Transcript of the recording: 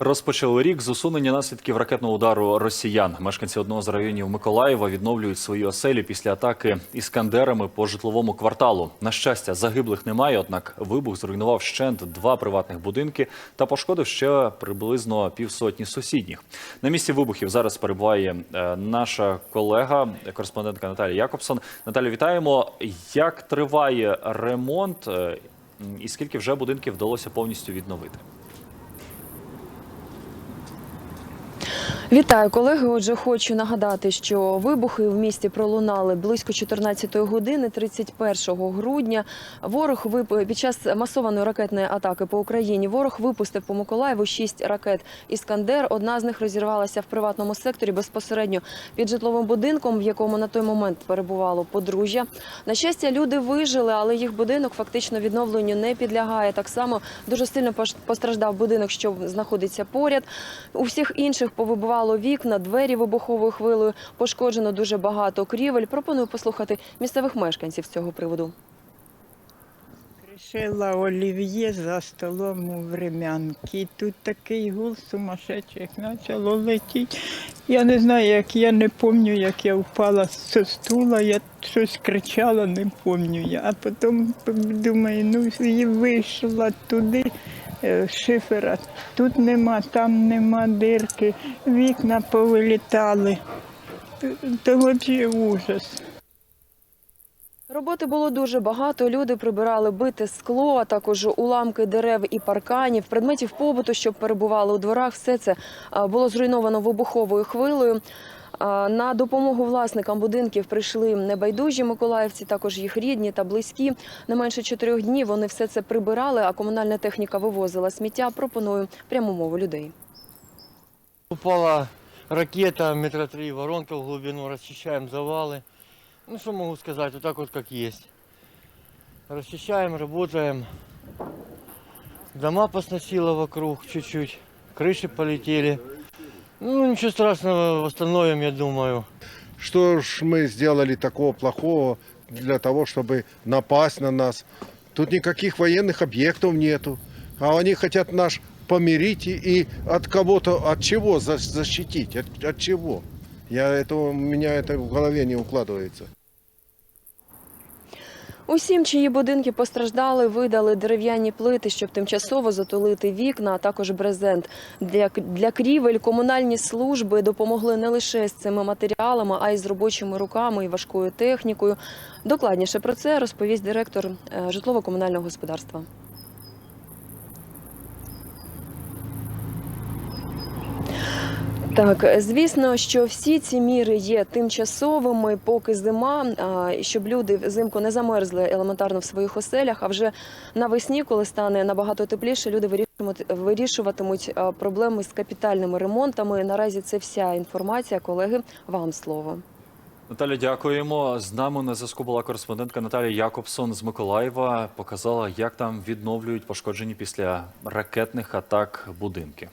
Розпочали рік з усунення наслідків ракетного удару росіян. Мешканці одного з районів Миколаєва відновлюють свої оселі після атаки іскандерами по житловому кварталу. На щастя, загиблих немає. Однак вибух зруйнував вщент два приватних будинки та пошкодив ще приблизно півсотні сусідніх. На місці вибухів зараз перебуває е, наша колега, кореспондентка Наталія Якобсон. Наталю, вітаємо. Як триває ремонт е, і скільки вже будинків вдалося повністю відновити? Вітаю, колеги. Отже, хочу нагадати, що вибухи в місті пролунали близько 14 години 31 грудня. Ворог вип... під час масованої ракетної атаки по Україні ворог випустив по Миколаєву шість ракет Іскандер. Одна з них розірвалася в приватному секторі безпосередньо під житловим будинком, в якому на той момент перебувало подружжя. На щастя, люди вижили, але їх будинок фактично відновленню не підлягає. Так само дуже сильно постраждав будинок, що знаходиться поряд. У всіх інших повибивало вікна, двері вибуховою хвилею. Пошкоджено дуже багато крівель. Пропоную послухати місцевих мешканців з цього приводу. Кришила олів'є за столом у врем'янки. Тут такий гул сумасшедших почало летіти. Я не знаю, як я не пам'ятаю, як я впала з стула, я щось кричала, не пам'ятаю. А потім думаю, ну і вийшла туди шифера. Тут нема, там нема дирки, вікна повилітали. Це взагалі ужас. Роботи було дуже багато. Люди прибирали бите скло, а також уламки дерев і парканів, предметів побуту, що перебували у дворах. Все це було зруйновано вибуховою хвилею. На допомогу власникам будинків прийшли небайдужі миколаївці, також їх рідні та близькі. Не менше чотирьох днів вони все це прибирали, а комунальна техніка вивозила сміття. Пропоную пряму мову людей. Упала ракета метра три, воронка в глубину, расчищаем завалы. Ну что могу сказать, вот так вот как есть. Расчищаем, работаем. Дома посносило вокруг чуть-чуть, крыши полетели. Ну ничего страшного, восстановим, я думаю. Что ж мы сделали такого плохого для того, чтобы напасть на нас? Тут никаких военных объектов нету. А они хотят наш помирить и, и от кого-то, от чего за- защитить? От, от чего? Я этого, у меня это в голове не укладывается. Усім, чиї будинки постраждали, видали дерев'яні плити, щоб тимчасово затулити вікна, а також брезент. Для, для крівель комунальні служби допомогли не лише з цими матеріалами, а й з робочими руками і важкою технікою. Докладніше про це розповість директор е, житлово-комунального господарства. Так, звісно, що всі ці міри є тимчасовими, поки зима, щоб люди взимку не замерзли елементарно в своїх оселях. А вже навесні, коли стане набагато тепліше, люди вирішуватимуть, вирішуватимуть проблеми з капітальними ремонтами. Наразі це вся інформація. Колеги, вам слово. Наталя, дякуємо. З нами на зв'язку була кореспондентка Наталія Якобсон з Миколаєва. Показала, як там відновлюють пошкоджені після ракетних атак будинки.